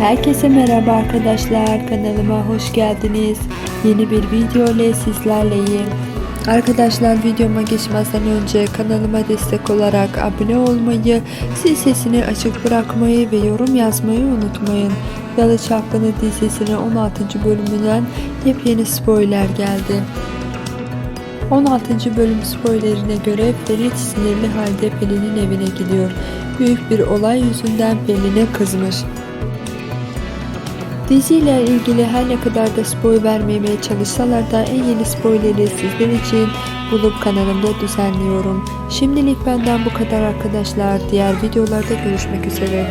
Herkese merhaba arkadaşlar kanalıma hoş geldiniz. Yeni bir video ile sizlerleyim. Arkadaşlar videoma geçmezden önce kanalıma destek olarak abone olmayı, zil sesini açık bırakmayı ve yorum yazmayı unutmayın. Yalı Çapkını dizisinin 16. bölümünden yepyeni spoiler geldi. 16. bölüm spoilerine göre Ferit sinirli halde Pelin'in evine gidiyor. Büyük bir olay yüzünden Pelin'e kızmış. Diziyle ilgili her ne kadar da spoil vermemeye çalışsalar da en yeni spoileri sizler için bulup kanalımda düzenliyorum. Şimdilik benden bu kadar arkadaşlar. Diğer videolarda görüşmek üzere.